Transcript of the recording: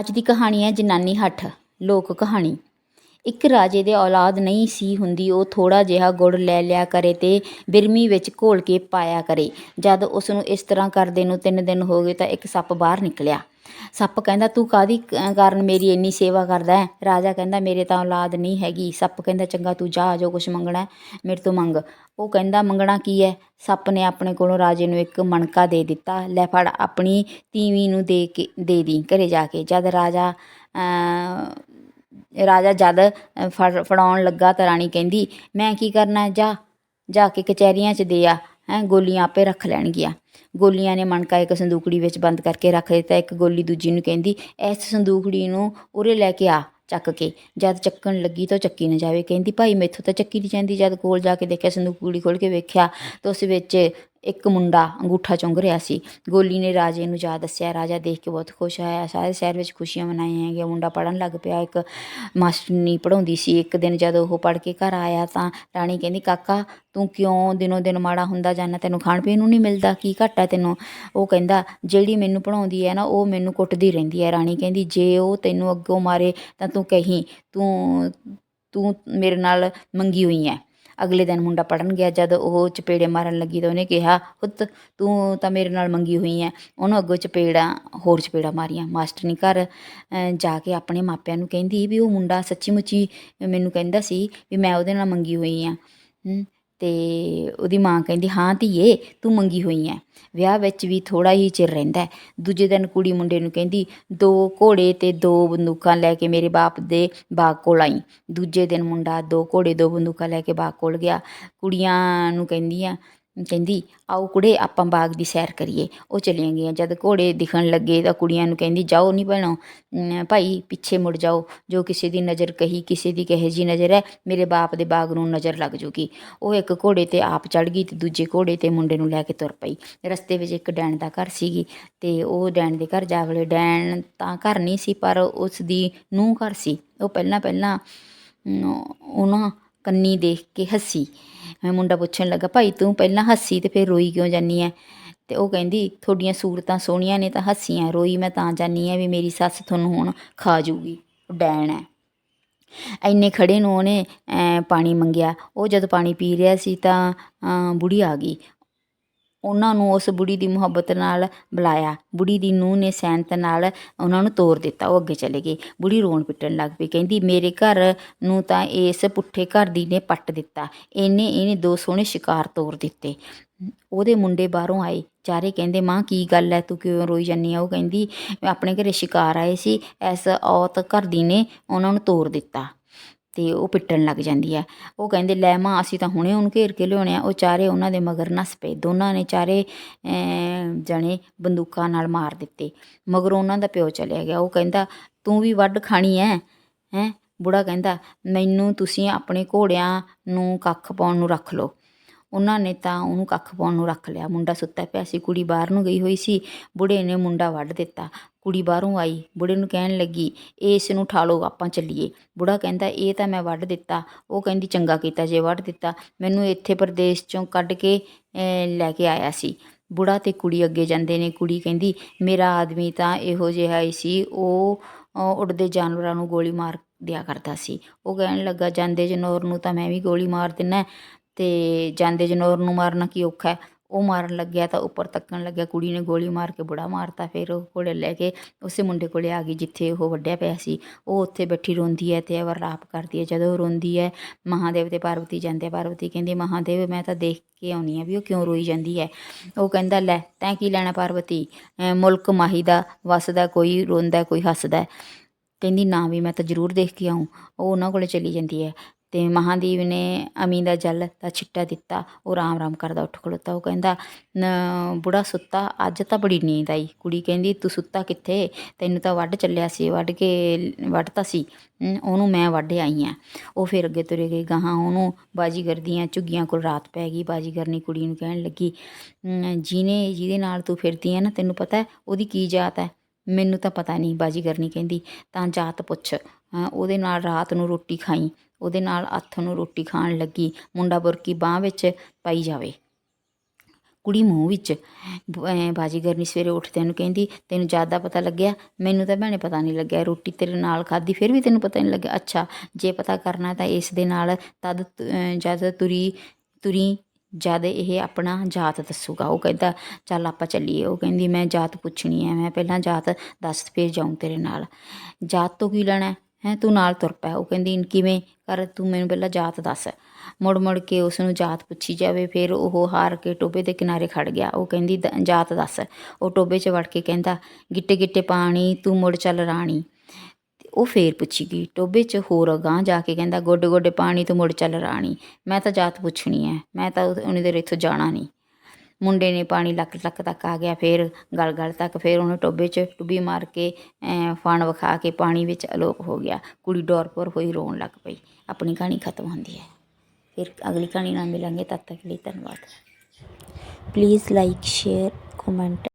ਅੱਜ ਦੀ ਕਹਾਣੀ ਹੈ ਜਨਾਨੀ ਹੱਠ, ਲੋਕ ਕਹਾਣੀ। ਇੱਕ ਰਾਜੇ ਦੇ ਔਲਾਦ ਨਹੀਂ ਸੀ ਹੁੰਦੀ, ਉਹ ਥੋੜ੍ਹਾ ਜਿਹਾ ਗੁੜ ਲੈ ਲਿਆ ਕਰੇ ਤੇ ਬਿਰਮੀ ਵਿੱਚ ਘੋਲ ਕੇ ਪਾਇਆ ਕਰੇ। ਜਦ ਉਸ ਨੂੰ ਇਸ ਤਰ੍ਹਾਂ ਕਰਦੇ ਨੂੰ ਤਿੰਨ ਦਿਨ ਹੋ ਗਏ ਤਾਂ ਇੱਕ ਸੱਪ ਬਾਹਰ ਨਿਕਲਿਆ। ਸੱਪ ਕਹਿੰਦਾ, ਤੂੰ ਕਾਹਦੀ ਕਾਰਨ ਮੇਰੀ ਇੰਨੀ ਸੇਵਾ ਕਰਦਾ ਹੈ? ਰਾਜਾ ਕਹਿੰਦਾ, ਮੇਰੇ ਤਾਂ ਔਲਾਦ ਨਹੀਂ ਹੈਗੀ। ਸੱਪ ਕਹਿੰਦਾ, ਚੰਗਾ, ਤੂੰ ਜਾ, ਜੋ ਕੁਛ ਮੰਗਣਾ ਮੇਰੇ ਤੋਂ ਮੰਗ। ਉਹ ਕਹਿੰਦਾ, ਮੰਗਣਾ ਕੀ ਹੈ? ਸੱਪ ਨੇ ਆਪਣੇ ਕੋਲੋਂ ਰਾਜੇ ਨੂੰ ਇੱਕ ਮਣਕਾ ਦੇ ਦਿੱਤਾ। ਲੈ ਫੜ, ਆਪਣੀ ਤੀਵੀਂ ਨੂੰ ਦੇ ਕੇ, ਦੇ ਦੀ, ਘਰੇ ਜਾ ਕੇ। ਜਦ ਰਾਜਾ ਰਾਜਾ ਜਦ ਫੜ, ਫੜਾਉਣ ਲੱਗਾ ਤਾਂ ਰਾਣੀ ਕਹਿੰਦੀ, ਮੈਂ ਕੀ ਕਰਨਾ ਜਾ ਜਾ ਕੇ ਕਚਹਿਰੀਆਂ 'ਚ ਦੇ ਆ। ਹੈਂ, ਗੋਲੀਆਂ ਆਪੇ ਰੱਖ ਲੈਣਗੀਆਂ। ਗੋਲੀਆਂ ਨੇ ਮਣਕਾ ਇੱਕ ਸੰਦੂਕੜੀ ਵਿੱਚ ਬੰਦ ਕਰਕੇ ਰੱਖ ਦਿੱਤਾ, ਇੱਕ ਗੋਲੀ ਦੂਜੀ ਨੂੰ ਕਹਿੰਦੀ, ਇਸ ਸੰਦੂਕੜੀ ਨੂੰ ਉਰੇ ਲੈ ਕੇ ਆ, ਚੱਕ ਕੇ। ਜਦ ਚੱਕਣ ਲੱਗੀ ਤਾਂ ਉਹ ਚੱਕੀ ਨਾ ਜਾਵੇ। ਕਹਿੰਦੀ, ਭਾਈ ਮੈਥੋਂ ਤਾਂ ਚੱਕੀ ਨਹੀਂ ਜਾਂਦੀ। ਜਦ ਕੋਲ ਜਾ ਕੇ ਦੇਖਿਆ, ਸੰਦੂਕੜੀ ਖੋਲ ਕੇ ਵੇਖਿਆ, ਤਾਂ ਉਸ ਵਿੱਚ ਇੱਕ ਮੁੰਡਾ ਅੰਗੂਠਾ ਚੁੰਗ ਰਿਹਾ ਸੀ। ਗੋਲੀ ਨੇ ਰਾਜੇ ਨੂੰ ਜਾ ਦੱਸਿਆ। ਰਾਜਾ ਦੇਖ ਕੇ ਬਹੁਤ ਖੁਸ਼ ਹੋਇਆ। ਸਾਰੇ ਸ਼ਹਿਰ ਵਿੱਚ ਖੁਸ਼ੀਆਂ ਮਨਾਈਆਂ ਹੈਗੀਆਂ ਮੁੰਡਾ ਪੜਨ ਲੱਗ ਪਿਆ। ਇੱਕ ਮਾਸਟਰਨੀ ਪੜਾਉਂਦੀ ਸੀ। ਇੱਕ ਦਿਨ ਜਦੋਂ ਉਹ ਪੜ ਕੇ ਘਰ ਆਇਆ ਤਾਂ ਰਾਣੀ ਕਹਿੰਦੀ, ਕਾਕਾ, ਤੂੰ ਕਿਉਂ ਦਿਨੋਂ ਦਿਨ ਮਾੜਾ ਹੁੰਦਾ ਜਾਂਦਾ? ਤੈਨੂੰ ਖਾਣ ਪੀਣ ਨੂੰ ਨਹੀਂ ਮਿਲਦਾ? ਕੀ ਘਾਟਾ ਤੈਨੂੰ? ਉਹ ਕਹਿੰਦਾ, ਜਿਹੜੀ ਮੈਨੂੰ ਪੜਾਉਂਦੀ ਹੈ ਨਾ, ਉਹ ਮੈਨੂੰ ਕੁੱਟਦੀ ਰਹਿੰਦੀ ਹੈ। ਰਾਣੀ ਕਹਿੰਦੀ, ਜੇ ਉਹ ਤੈਨੂੰ ਅੱਗੋਂ ਮਾਰੇ ਤਾਂ ਤੂੰ ਕਹੀਂ, ਤੂੰ ਤੂੰ ਮੇਰੇ ਨਾਲ ਮੰਗੀ ਹੋਈ ਹੈ। ਅਗਲੇ ਦਿਨ ਮੁੰਡਾ ਪੜਨ ਗਿਆ, ਜਦ ਉਹ ਚਪੇੜੇ ਮਾਰਨ ਲੱਗੀ ਤਾਂ ਉਹਨੇ ਕਿਹਾ, ਪੁੱਤ, ਤੂੰ ਤਾਂ ਮੇਰੇ ਨਾਲ ਮੰਗੀ ਹੋਈ ਹੈ ਉਹਨੂੰ ਅੱਗੋਂ ਚਪੇੜਾਂ, ਹੋਰ ਚਪੇੜਾਂ ਮਾਰੀਆਂ। ਮਾਸਟਰਨੀ ਘਰ ਜਾ ਕੇ ਆਪਣੇ ਮਾਪਿਆਂ ਨੂੰ ਕਹਿੰਦੀ ਵੀ ਉਹ ਮੁੰਡਾ ਸੱਚੀ ਮੁੱਚੀ ਮੈਨੂੰ ਕਹਿੰਦਾ ਸੀ ਵੀ ਮੈਂ ਉਹਦੇ ਨਾਲ ਮੰਗੀ ਹੋਈ ਆ। ਤੇ ਉਹਦੀ ਮਾਂ ਕਹਿੰਦੀ, ਹਾਂ ਧੀਏ, ਤੂੰ ਮੰਗੀ ਹੋਈ ਐ। ਵਿਆਹ ਵਿੱਚ ਵੀ ਥੋੜਾ ਹੀ ਚਿਰ ਰਹਿੰਦਾ ਦੂਜੇ ਦਿਨ ਕੁੜੀ ਮੁੰਡੇ ਨੂੰ ਕਹਿੰਦੀ, ਦੋ ਘੋੜੇ ਤੇ ਦੋ ਬੰਦੂਕਾਂ ਲੈ ਕੇ ਮੇਰੇ ਬਾਪ ਦੇ ਬਾਗ ਕੋਲ ਆਈ। ਦੂਜੇ ਦਿਨ ਮੁੰਡਾ ਦੋ ਘੋੜੇ, ਦੋ ਬੰਦੂਕਾਂ ਲੈ ਕੇ ਬਾਗ ਕੋਲ ਗਿਆ। ਕੁੜੀਆਂ ਨੂੰ ਕਹਿੰਦੀਆਂ ਕਹਿੰਦੀ, ਆਓ ਕੁੜੇ, ਆਪਾਂ ਬਾਗ ਦੀ ਸੈਰ ਕਰੀਏ। ਉਹ ਚਲੀਆਂ ਗਈਆਂ। ਜਦ ਘੋੜੇ ਦਿਖਣ ਲੱਗੇ ਤਾਂ ਕੁੜੀਆਂ ਨੂੰ ਕਹਿੰਦੀ, ਜਾਓ ਨਹੀਂ ਭੈਣੋ ਭਾਈ, ਪਿੱਛੇ ਮੁੜ ਜਾਓ। ਜੋ ਕਿਸੇ ਦੀ ਨਜ਼ਰ ਕਹੀ, ਕਿਸੇ ਦੀ ਕਹੇ ਜੀ ਨਜ਼ਰ ਹੈ, ਮੇਰੇ ਬਾਪ ਦੇ ਬਾਗ ਨੂੰ ਨਜ਼ਰ ਲੱਗ ਜੂਗੀ। ਉਹ ਇੱਕ ਘੋੜੇ ਤੇ ਆਪ ਚੜ ਗਈ ਤੇ ਦੂਜੇ ਘੋੜੇ ਤੇ ਮੁੰਡੇ ਨੂੰ ਲੈ ਕੇ ਤੁਰ ਪਈ। ਰਸਤੇ ਵਿੱਚ ਇੱਕ ਡੈਣ ਦਾ ਘਰ ਸੀਗੀ ਤੇ ਉਹ ਡੈਣ ਦੇ ਘਰ ਜਾ ਵੜੇ ਡੈਣ ਤਾਂ ਘਰ ਨਹੀਂ ਸੀ, ਪਰ ਉਸ ਦੀ ਨੂੰਹ ਘਰ ਸੀ। ਉਹ ਪਹਿਲਾਂ ਪਹਿਲਾਂ ਉਹਨਾਂ ਕੰਨੀ ਦੇਖ ਕੇ ਹੱਸੀ। ਮੈਂ ਮੁੰਡਾ ਪੁੱਛਣ ਲੱਗਾ, ਭਾਈ ਤੂੰ ਪਹਿਲਾਂ ਹੱਸੀ ਤੇ ਫਿਰ ਰੋਈ ਕਿਉਂ ਜਾਨੀ ਐ? ਤੇ ਉਹ ਕਹਿੰਦੀ, ਤੁਹਾਡੀਆਂ ਸੂਰਤਾਂ ਸੋਹਣੀਆਂ ਨੇ ਤਾਂ ਹੱਸੀਆਂ, ਰੋਈ ਮੈਂ ਤਾਂ ਜਾਨੀ ਐ ਵੀ ਮੇਰੀ ਸੱਸ ਤੁਹਾਨੂੰ ਹੁਣ ਖਾ ਜੂਗੀ ਡੈਣ ਐ। ਐਨੇ ਖੜੇ ਨੂੰ ਉਹਨੇ ਪਾਣੀ ਮੰਗਿਆ। ਉਹ ਜਦ ਪਾਣੀ ਪੀ ਰਿਹਾ ਸੀ ਤਾਂ ਬੁੜੀ ਆ ਗਈ। ਉਹਨਾਂ ਨੂੰ ਉਸ ਬੁੜੀ ਦੀ ਮੁਹੱਬਤ ਨਾਲ ਬੁਲਾਇਆ। ਬੁੜੀ ਦੀ ਨੂੰਹ ਨੇ ਸੈਂਤ ਨਾਲ ਉਹਨਾਂ ਨੂੰ ਤੋਰ ਦਿੱਤਾ। ਉਹ ਅੱਗੇ ਚਲੇ ਗਏ। ਬੁੜੀ ਰੋਣ ਪਿੱਟਣ ਲੱਗ ਪਈ। ਕਹਿੰਦੀ, ਮੇਰੇ ਘਰ ਨੂੰ ਤਾਂ ਇਸ ਪੁੱਠੇ ਘਰ ਦੀ ਨੇ ਪੱਟ ਦਿੱਤਾ। ਇਹਨੇ ਇਹਨੇ ਦੋ ਸੋਹਣੇ ਸ਼ਿਕਾਰ ਤੋਰ ਦਿੱਤੇ। ਉਹਦੇ ਮੁੰਡੇ ਬਾਹਰੋਂ ਆਏ। ਚਾਰੇ ਕਹਿੰਦੇ, ਮਾਂ, ਕੀ ਗੱਲ ਹੈ? ਤੂੰ ਕਿਉਂ ਰੋਈ ਜਾਂਦੀ ਆ? ਉਹ ਕਹਿੰਦੀ ਆਪਣੇ ਘਰੇ ਸ਼ਿਕਾਰ ਆਏ ਸੀ। ਐਸ ਔਤ ਘਰ ਦੀ ਨੇ ਉਹਨਾਂ ਨੂੰ ਤੋਰ ਦਿੱਤਾ। ਤੇ ਉਹ ਪਿੱਟਣ ਲੱਗ ਜਾਂਦੀ ਆ। ਉਹ ਕਹਿੰਦੇ, ਲੈ ਮਾਂ, ਅਸੀਂ ਤਾਂ ਹੁਣੇ ਉਹਨੂੰ ਘੇਰ ਕੇ ਲਿਆਉਣੇ ਆ। ਉਹ ਚਾਰੇ ਉਹਨਾਂ ਦੇ ਮਗਰ ਨੱਸ ਪਏ। ਦੋਨਾਂ ਨੇ ਚਾਰੇ ਜਣੇ ਬੰਦੂਕਾਂ ਨਾਲ ਮਾਰ ਦਿੱਤੇ। ਮਗਰੋਂ ਉਹਨਾਂ ਦਾ ਪਿਓ ਚਲਿਆ ਗਿਆ। ਉਹ ਕਹਿੰਦਾ, ਤੂੰ ਵੀ ਵੱਢ ਖਾਣੀ ਐ, ਹੈ? ਬੁੜਾ ਕਹਿੰਦਾ, ਮੈਨੂੰ ਤੁਸੀਂ ਆਪਣੇ ਘੋੜਿਆਂ ਨੂੰ ਕੱਖ ਪਾਉਣ ਨੂੰ ਰੱਖ ਲਓ। ਉਹਨਾਂ ਨੇ ਤਾਂ ਉਹਨੂੰ ਕੱਖ ਪਾਉਣ ਨੂੰ ਰੱਖ ਲਿਆ। ਮੁੰਡਾ ਸੁੱਤਾ ਪਿਆ ਸੀ। ਕੁੜੀ ਬਾਹਰ ਨੂੰ ਗਈ ਹੋਈ ਸੀ। ਬੁੜੇ ਨੇ ਮੁੰਡਾ ਵੱਢ ਦਿੱਤਾ। ਕੁੜੀ ਬਾਹਰੋਂ ਆਈ, ਬੁੜੇ ਨੂੰ ਕਹਿਣ ਲੱਗੀ, ਇਹ ਇਸ ਨੂੰ ਠਾ ਲਓ ਆਪਾਂ ਚੱਲੀਏ। ਬੁੜਾ ਕਹਿੰਦਾ, ਇਹ ਤਾਂ ਮੈਂ ਵੱਢ ਦਿੱਤਾ। ਉਹ ਕਹਿੰਦੀ, ਚੰਗਾ ਕੀਤਾ, ਜੇ ਵੱਢ ਦਿੱਤਾ, ਮੈਨੂੰ ਇੱਥੇ ਪ੍ਰਦੇਸ਼ ਚੋਂ ਕੱਢ ਕੇ ਲੈ ਕੇ ਆਇਆ ਸੀ। ਬੁੜਾ ਤੇ ਕੁੜੀ ਅੱਗੇ ਜਾਂਦੇ ਨੇ, ਕੁੜੀ ਕਹਿੰਦੀ, ਮੇਰਾ ਆਦਮੀ ਤਾਂ ਇਹੋ ਜਿਹਾ ਹੀ ਸੀ, ਉਹ ਉੱਡਦੇ ਜਾਨਵਰਾਂ ਨੂੰ ਗੋਲੀ ਮਾਰ ਦਿਆ ਕਰਦਾ ਸੀ। ਉਹ ਕਹਿਣ ਲੱਗਾ, ਜਾਂਦੇ ਜਨੌਰ ਨੂੰ ਤਾਂ ਮੈਂ ਵੀ ਗੋਲੀ ਮਾਰ ਦਿੰਨਾ, ਤੇ ਜਾਂਦੇ ਜਨੌਰ ਨੂੰ ਮਾਰਨਾ ਕੀ ਔਖਾ ਹੈ? ਉਹ ਮਾਰਨ ਲੱਗਿਆ ਤਾਂ ਉੱਪਰ ਤੱਕਣ ਲੱਗਿਆ। ਕੁੜੀ ਨੇ ਗੋਲੀ ਮਾਰ ਕੇ ਬੁੜਾ ਮਾਰਤਾ। ਫਿਰ ਉਹ ਘੋੜੇ ਲੈ ਕੇ ਉਸੇ ਮੁੰਡੇ ਕੋਲੇ ਆ ਗਈ ਜਿੱਥੇ ਉਹ ਵੱਢਿਆ ਪਿਆ ਸੀ। ਉਹ ਉੱਥੇ ਬੈਠੀ ਰੋਂਦੀ ਹੈ ਤੇ ਵਰਲਾਪ ਕਰਦੀ ਹੈ ਜਦੋਂ ਰੋਂਦੀ ਹੈ ਮਹਾਦੇਵ ਤੇ ਪਾਰਵਤੀ ਜਾਂਦੇ ਪਾਰਵਤੀ ਕਹਿੰਦੀ, ਮਹਾਦੇਵ, ਮੈਂ ਤਾਂ ਦੇਖ ਕੇ ਆਉਣੀ ਆ ਵੀ ਉਹ ਕਿਉਂ ਰੋਈ ਜਾਂਦੀ ਹੈ ਉਹ ਕਹਿੰਦਾ, ਲੈ, ਤੈਂ ਕੀ ਲੈਣਾ ਪਾਰਵਤੀ? ਮੁਲਕ ਮਾਹੀ ਦਾ ਵਸਦਾ ਕੋਈ ਰੋਂਦਾ, ਕੋਈ ਹੱਸਦਾ ਕਹਿੰਦੀ, ਨਾ ਵੀ ਮੈਂ ਤਾਂ ਜ਼ਰੂਰ ਦੇਖ ਕੇ ਆਉਂ ਉਹ ਉਹਨਾਂ ਕੋਲੇ ਚਲੀ ਜਾਂਦੀ ਹੈ ਅਤੇ ਮਹਾਂਦੀਵ ਨੇ ਅਮੀ ਦਾ ਜਲ ਦਾ ਛਿੱਟਾ ਦਿੱਤਾ, ਉਹ ਰਾਮ ਰਾਮ ਕਰਦਾ ਉੱਠ ਖਲੋਤਾ, ਉਹ ਕਹਿੰਦਾ ਬੁੜਾ ਸੁੱਤਾ, ਅੱਜ ਤਾਂ ਬੜੀ ਨੀਂਦ ਆਈ। ਕੁੜੀ ਕਹਿੰਦੀ, ਤੂੰ ਸੁੱਤਾ ਕਿੱਥੇ? ਤੈਨੂੰ ਤਾਂ ਵੱਢ ਚੱਲਿਆ ਸੀ, ਵੱਢ ਕੇ ਵੱਢਤਾ ਸੀ। ਉਹਨੂੰ ਮੈਂ ਵੱਢ ਆਈ ਆ। ਉਹ ਫਿਰ ਅੱਗੇ ਤੁਰੇ ਗਈ ਗਾਹਾਂ ਉਹਨੂੰ ਬਾਜੀਗਰ ਦੀਆਂ ਝੁੱਗੀਆਂ ਕੋਲ ਰਾਤ ਪੈ ਗਈ ਬਾਜੀਗਰ ਨੇ ਕੁੜੀ ਨੂੰ ਕਹਿਣ ਲੱਗੀ ਜਿਹਨੇ, ਜਿਹਦੇ ਨਾਲ ਤੂੰ ਫਿਰਦੀ ਹੈ ਨਾ, ਤੈਨੂੰ ਪਤਾ ਉਹਦੀ ਕੀ ਜਾਤ ਹੈ? ਮੈਨੂੰ ਤਾਂ ਪਤਾ ਨਹੀਂ ਬਾਜੀਗਰ ਨਹੀਂ ਕਹਿੰਦੀ, ਤਾਂ ਜਾਤ ਪੁੱਛ। ਉਹਦੇ ਨਾਲ ਰਾਤ ਨੂੰ ਰੋਟੀ ਖਾਈ। ਉਹਦੇ ਨਾਲ ਹੱਥ ਨੂੰ ਰੋਟੀ ਖਾਣ ਲੱਗੀ। ਮੁੰਡਾ ਬੁਰਕੀ ਬਾਹ ਵਿੱਚ ਪਾਈ ਜਾਵੇ। ਕੁੜੀ ਮੂੰਹ ਵਿੱਚ, ਬ- ਐਂ ਬਾਜੀਗਰ ਨਹੀਂ ਸਵੇਰੇ ਉੱਠਦਿਆਂ ਨੂੰ ਕਹਿੰਦੀ, ਤੈਨੂੰ ਜ਼ਿਆਦਾ ਪਤਾ ਲੱਗਿਆ? ਮੈਨੂੰ ਤਾਂ ਭੈਣੇ ਪਤਾ ਨਹੀਂ ਲੱਗਿਆ। ਰੋਟੀ ਤੇਰੇ ਨਾਲ ਖਾਧੀ, ਫਿਰ ਵੀ ਤੈਨੂੰ ਪਤਾ ਨਹੀਂ ਲੱਗਿਆ? ਅੱਛਾ, ਜੇ ਪਤਾ ਕਰਨਾ ਤਾਂ ਇਸ ਦੇ ਨਾਲ ਤਦ ਤ- ਜਦ ਤੁਰੀ ਤੁਰੀ, ਜਦ ਇਹ ਆਪਣਾ ਜਾਤ ਦੱਸੂਗਾ। ਉਹ ਕਹਿੰਦਾ, ਚੱਲ ਆਪਾਂ ਚੱਲੀਏ। ਉਹ ਕਹਿੰਦੀ, ਮੈਂ ਜਾਤ ਪੁੱਛਣੀ ਹੈ ਮੈਂ ਪਹਿਲਾਂ ਜਾਤ ਦੱਸ ਫਿਰ ਜਾਊਂ ਤੇਰੇ ਨਾਲ। ਜਾਤ ਤੋਂ ਕੀ ਲੈਣਾ? ਹੈ, ਤੂੰ ਨਾਲ ਤੁਰ ਪੈ। ਉਹ ਕਹਿੰਦੀ ਕਿਵੇਂ ਕਰ? ਤੂੰ ਮੈਨੂੰ ਪਹਿਲਾਂ ਜਾਤ ਦੱਸ। ਮੁੜ ਮੁੜ ਕੇ ਉਸ ਨੂੰ ਜਾਤ ਪੁੱਛੀ ਜਾਵੇ, ਫਿਰ ਉਹ ਹਾਰ ਕੇ ਟੋਬੇ ਦੇ ਕਿਨਾਰੇ ਖੜ ਗਿਆ। ਉਹ ਕਹਿੰਦੀ, ਦ- ਜਾਤ ਦੱਸ। ਉਹ ਟੋਬੇ 'ਚ ਵੜ ਕੇ ਕਹਿੰਦਾ, ਗਿੱਟੇ ਗਿੱਟੇ ਪਾਣੀ, ਤੂੰ ਮੁੜ ਚੱਲ ਰਾਣੀ। ਉਹ ਫੇਰ ਪੁੱਛੀ ਗਈ। ਟੋਬੇ 'ਚ ਹੋਰ ਅਗਾਂਹ ਜਾ ਕੇ ਕਹਿੰਦਾ, ਗੋਡੇ ਗੋਡੇ ਪਾਣੀ, ਤੂੰ ਮੁੜ ਚੱਲ ਰਾਣੀ। ਮੈਂ ਤਾਂ ਜਾਤ ਪੁੱਛਣੀ ਹੈ ਮੈਂ ਤਾਂ ਉਹਨੇ ਦੇਰ ਇੱਥੋਂ ਜਾਣਾ ਨਹੀਂ ਮੁੰਡੇ ਨੇ ਪਾਣੀ ਲੱਕ ਲੱਕ ਤੱਕ ਆ ਗਿਆ, ਫਿਰ ਗਲ ਗਲ ਤੱਕ, ਫਿਰ ਉਹਨੇ ਟੋਬੇ 'ਚ ਟੁੱਬੀ ਮਾਰ ਕੇ ਫਣ ਵਿਖਾ ਕੇ ਪਾਣੀ ਵਿੱਚ ਅਲੋਪ ਹੋ ਗਿਆ। ਕੁੜੀ ਡੋਰਪੁਰ ਹੋਈ ਰੋਣ ਲੱਗ ਪਈ। ਆਪਣੀ ਕਹਾਣੀ ਖਤਮ ਹੁੰਦੀ ਹੈ। ਫਿਰ ਅਗਲੀ ਕਹਾਣੀ ਨਾਲ ਮਿਲਾਂਗੇ। ਤਦ ਤੱਕ ਲਈ ਧੰਨਵਾਦ। Please like share comment